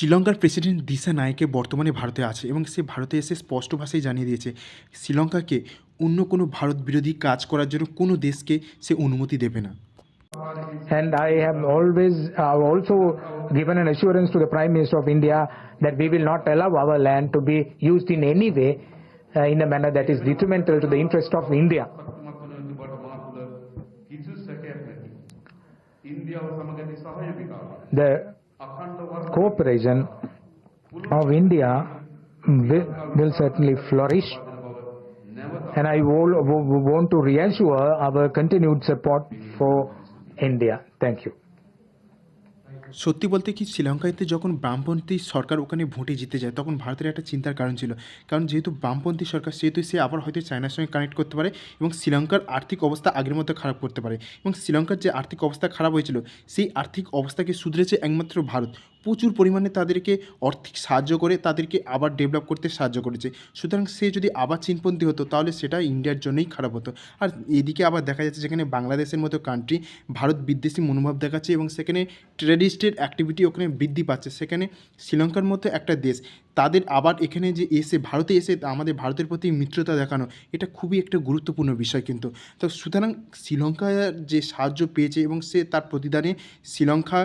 শ্রীলঙ্কার প্রেসিডেন্ট দিশা নায়কে বর্তমানে ভারতে আছে এবং সে ভারতে এসে স্পষ্ট ভাষায় জানিয়ে দিয়েছে শ্রীলঙ্কাকে অন্য কোনো ভারত বিরোধী কাজ করার জন্য কোনো দেশকে সে অনুমতি দেবে না And I have always uh, also given an assurance to the Prime Minister of India that we will not allow our land to be used in any way uh, in a manner that is detrimental to the interest of India. The cooperation of India will, certainly flourish. And I want to reassure our continued support for India. Thank you. সত্যি বলতে কি, শ্রীলঙ্কাতে যখন বামপন্থী সরকার ওখানে ভোটে জিতে যায়, তখন ভারতের একটা চিন্তার কারণ ছিল। কারণ যেহেতু বামপন্থী সরকার, সেহেতু সে আবার হয়তো চায়নার সঙ্গে কানেক্ট করতে পারে এবং শ্রীলঙ্কার আর্থিক অবস্থা আগের মতো খারাপ করতে পারে। এবং শ্রীলঙ্কার যে আর্থিক অবস্থা খারাপ হয়েছিল, সেই আর্থিক অবস্থাকে শুধরেছে একমাত্র ভারত। প্রচুর পরিমাণে তাদেরকে আর্থিক সাহায্য করে তাদেরকে আবার ডেভেলপ করতে সাহায্য করেছে। সুতরাং সে যদি আবার চীনপন্থী হতো, তাহলে সেটা ইন্ডিয়ার জন্যই খারাপ হতো। আর এদিকে আবার দেখা যাচ্ছে যেখানে বাংলাদেশের মতো কান্ট্রি ভারত বিদ্বেষী মনোভাব দেখাচ্ছে এবং সেখানে টেরারিস্টের অ্যাক্টিভিটি ওখানে বৃদ্ধি পাচ্ছে। সেখানে শ্রীলঙ্কার মতো একটা দেশ, তাদের আবার এখানে যে এসে, ভারতে এসে আমাদের ভারতের প্রতি মিত্রতা দেখানো, এটা খুবই একটা গুরুত্বপূর্ণ বিষয় কিন্তু। তো সুতরাং শ্রীলঙ্কার যে সাহায্য পেয়েছে এবং সে তার প্রতিদানে শ্রীলঙ্কা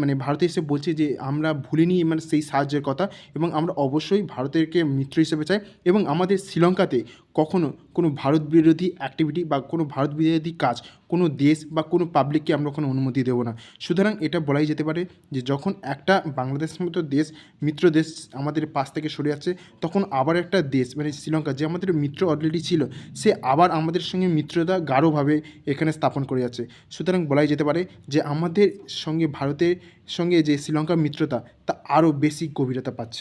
মানে ভারতে এসে বলছে যে আমরা ভুলিনি মানে সেই সাহায্যের কথা এবং আমরা অবশ্যই ভারতেরকে মিত্র হিসেবে চাই এবং আমাদের শ্রীলঙ্কাতে কখনো কোনো ভারত বিরোধী অ্যাক্টিভিটি বা কোনো ভারত বিরোধী কাজ কোনো দেশ বা কোনো পাবলিককে আমরা ওখানে অনুমতি দেবো না। সুতরাং এটা বলাই যেতে পারে যে যখন একটা বাংলাদেশের মতো দেশ, মিত্র দেশ আমাদের পাশ থেকে সরে যাচ্ছে, তখন আবার একটা দেশ মানে শ্রীলঙ্কা, যে আমাদের মিত্র অলরেডি ছিল, সে আবার আমাদের সঙ্গে মিত্রতা গাঢ়ভাবে এখানে স্থাপন করে যাচ্ছে। সুতরাং বলাই যেতে পারে যে আমাদের সঙ্গে ভারতের সঙ্গে যে শ্রীলঙ্কার মিত্রতা, তা আরও বেশি গভীরতা পাচ্ছে।